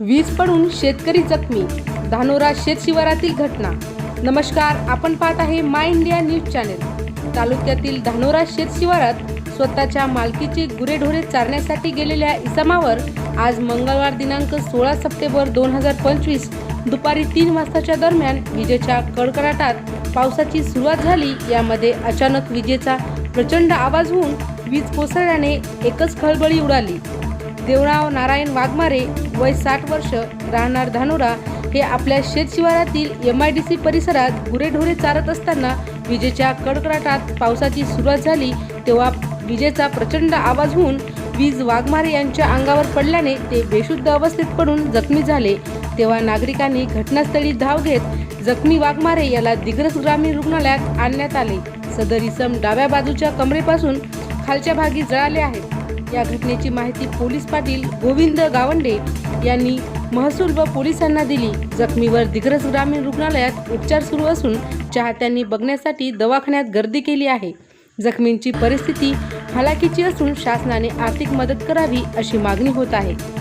वीज पडून शेतकरी जखमी. धानोरा शेत शिवारातील घटना. नमस्कार आपण पाहत आहे माय इंडिया न्यूज चॅनेल. तालुक्यातील धानोरा शेत शिवारात स्वतःच्या मालकीचे गुरेढोरे चारण्यासाठी गेलेल्या इसमावर आज मंगळवार दिनांक सोळा सप्टेंबर दोन हजार पंचवीस दुपारी तीन वाजताच्या दरम्यान विजेच्या कडकडाटात पावसाची सुरुवात झाली. यामध्ये अचानक विजेचा प्रचंड आवाज होऊन वीज कोसळल्याने एकच खळबळी उडाली. देवराव नारायण वाघमारे वय साठ वर्ष राहणार धानोरा हे आपल्या शेतशिवारातील एम आय डी सी परिसरात गुरेढोरे चारत असताना विजेच्या कडकडाटात पावसाची सुरुवात झाली तेव्हा विजेचा प्रचंड आवाज होऊन वीज वाघमारे यांच्या अंगावर पडल्याने ते बेशुद्ध अवस्थेत पडून जखमी झाले. तेव्हा नागरिकांनी घटनास्थळी धाव घेत जखमी वाघमारे याला दिग्रस ग्रामीण रुग्णालयात आणण्यात आले. सदर इसम डाव्या बाजूच्या कमरेपासून खालच्या भागी जळाले आहेत. या घटनेची माहिती पोलीस पाटील गोविंद गावंडे यांनी महसूल व पोलिसांना दिली. जखमीवर दिग्रस ग्रामीण रुग्णालयात उपचार सुरू असून चाहत्यांनी बघण्यासाठी दवाखान्यात गर्दी केली आहे. जखमींची परिस्थिती हलाखीची असून शासनाने आर्थिक मदत करावी अशी मागणी होत आहे.